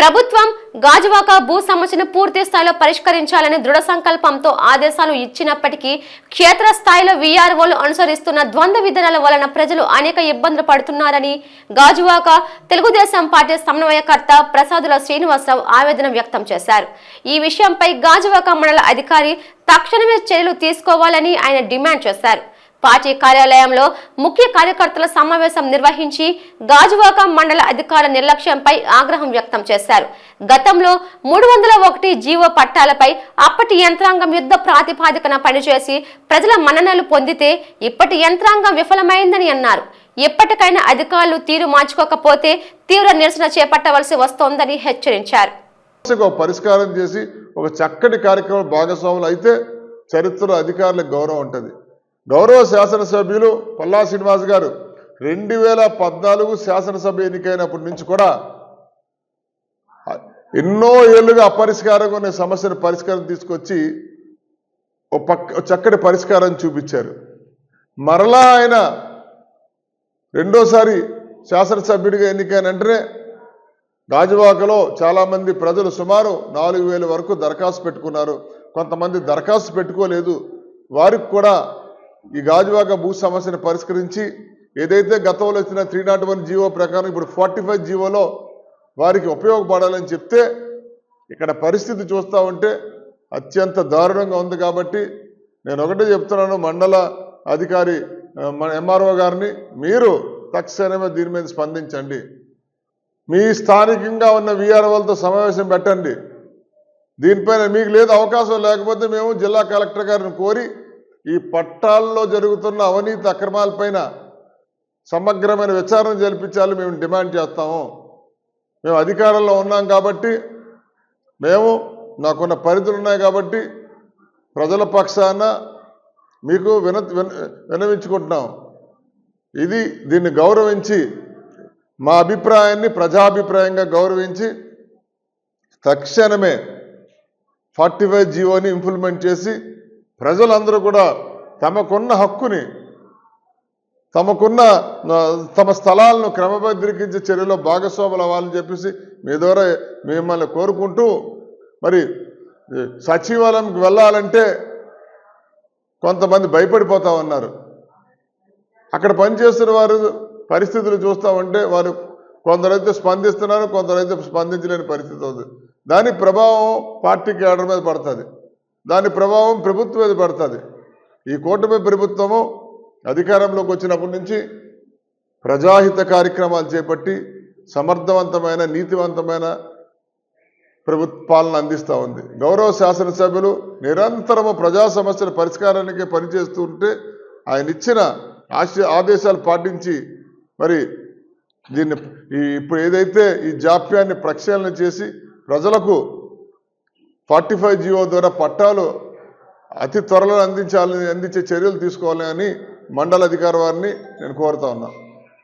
ప్రభుత్వం గాజువాక భూ సమస్యను పూర్తి స్థాయిలో పరిష్కరించాలని దృఢ సంకల్పంతో ఆదేశాలు ఇచ్చినప్పటికీ క్షేత్రస్థాయిలో వీఆర్ఓలు అనుసరిస్తున్న ద్వంద్వ విధానాల వలన ప్రజలు అనేక ఇబ్బందులు పడుతున్నారని గాజువాక తెలుగుదేశం పార్టీ సమన్వయకర్త ప్రసాదుల శ్రీనివాసరావు ఆవేదన వ్యక్తం చేశారు. ఈ విషయంపై గాజువాక మండల అధికారి తక్షణమే చర్యలు తీసుకోవాలని ఆయన డిమాండ్ చేశారు. పార్టీ కార్యాలయంలో ముఖ్య కార్యకర్తల సమావేశం నిర్వహించి గాజువాక మండల అధికారుల నిర్లక్ష్యంపై ఆగ్రహం వ్యక్తం చేశారు. గతంలో మూడు వందల ఒకటి జీవో పట్టాలపై అప్పటి యంత్రాంగం యుద్ధ ప్రాతిపాదికన పనిచేసి ప్రజల మన్ననలు పొందితే ఇప్పటి యంత్రాంగం విఫలమైందని అన్నారు. ఎప్పటికైనా అధికారులు తీరు మార్చుకోకపోతే తీవ్ర నిరసన చేపట్టవలసి వస్తోందని హెచ్చరించారు. పరిష్కారం చేసి ఒక చక్కటి కార్యక్రమం భాగస్వాములు అయితే చరిత్ర అధికారులకు గౌరవం ఉంటుంది. గౌరవ శాసనసభ్యులు పల్లా శ్రీనివాస్ గారు రెండు వేల పద్నాలుగు శాసనసభ ఎన్నికైనప్పటి నుంచి కూడా ఎన్నో ఏళ్ళుగా అపరిష్కారంగా ఉన్న సమస్యను పరిష్కారం తీసుకొచ్చి ఓ పక్క చక్కటి పరిష్కారం చూపించారు. మరలా ఆయన రెండోసారి శాసనసభ్యుడిగా ఎన్నికైన వెంటనే గాజువాకలో చాలామంది ప్రజలు సుమారు నాలుగు వేల వరకు దరఖాస్తు పెట్టుకున్నారు. కొంతమంది దరఖాస్తు పెట్టుకోలేదు. వారికి కూడా ఈ గాజువాక భూ సమస్యను పరిష్కరించి ఏదైతే గతంలో వచ్చిన త్రీ నాట్ వన్ జీవో ప్రకారం ఇప్పుడు ఫార్టీ ఫైవ్ జీవోలో వారికి ఉపయోగపడాలని చెప్తే ఇక్కడ పరిస్థితి చూస్తూ ఉంటే అత్యంత దారుణంగా ఉంది కాబట్టి నేను ఒకటే చెప్తున్నాను మండల అధికారి ఎంఆర్ఓ గారిని మీరు తక్షణమే దీని మీద స్పందించండి. మీ స్థానికంగా ఉన్న వీఆర్ఓలతో సమావేశం పెట్టండి. దీనిపైన మీకు లేదు అవకాశం లేకపోతే మేము జిల్లా కలెక్టర్ గారిని కోరి ఈ పట్టాల్లో జరుగుతున్న అవినీతి అక్రమాలపైన సమగ్రమైన విచారణ జరిపించాలని మేము డిమాండ్ చేస్తాము. మేము అధికారంలో ఉన్నాం కాబట్టి మేము నాకున్న పరిధులు ఉన్నాయి కాబట్టి ప్రజల పక్షాన మీకు విన విన- విన్నవించుకుంటున్నాం ఇది దీన్ని గౌరవించి మా అభిప్రాయాన్ని ప్రజాభిప్రాయంగా గౌరవించి తక్షణమే ఫార్టీ ఫైవ్ జీవోని ఇంప్లిమెంట్ చేసి ప్రజలందరూ కూడా తమకున్న హక్కుని తమకున్న తమ స్థలాలను క్రమబద్ధీకరించే చర్యలో భాగస్వాములు అవ్వాలని చెప్పేసి మీ ద్వారా మిమ్మల్ని కోరుకుంటూ మరి సచివాలయంకి వెళ్ళాలంటే కొంతమంది భయపడిపోతా ఉన్నారు. అక్కడ పనిచేస్తున్న వారు పరిస్థితులు చూస్తామంటే వారు కొందరైతే స్పందిస్తున్నారు కొందరైతే స్పందించలేని పరిస్థితి ఉంది. దాని ప్రభావం పార్టీ కేడర్ మీద పడుతుంది. దాని ప్రభావం ప్రభుత్వం మీద పడుతుంది. ఈ కూటమి ప్రభుత్వము అధికారంలోకి వచ్చినప్పటి నుంచి ప్రజాహిత కార్యక్రమాలు చేపట్టి సమర్థవంతమైన నీతివంతమైన ప్రభుత్వ పాలన అందిస్తూ ఉంది. గౌరవ శాసనసభ్యులు నిరంతరము ప్రజా సమస్యల పరిష్కారానికి పనిచేస్తూ ఉంటే ఆయన ఇచ్చిన ఆశ ఆదేశాలు పాటించి మరి దీన్ని ఈ ఇప్పుడు ఏదైతే ఈ జాప్యాన్ని ప్రక్షాళన చేసి ప్రజలకు ఫార్టీ ఫైవ్ జీవో ద్వారా పట్టాలు అతి త్వరలో అందించాలని అందించే చర్యలు తీసుకోవాలని మండల అధికారి వారిని నేను కోరుతా ఉన్నాను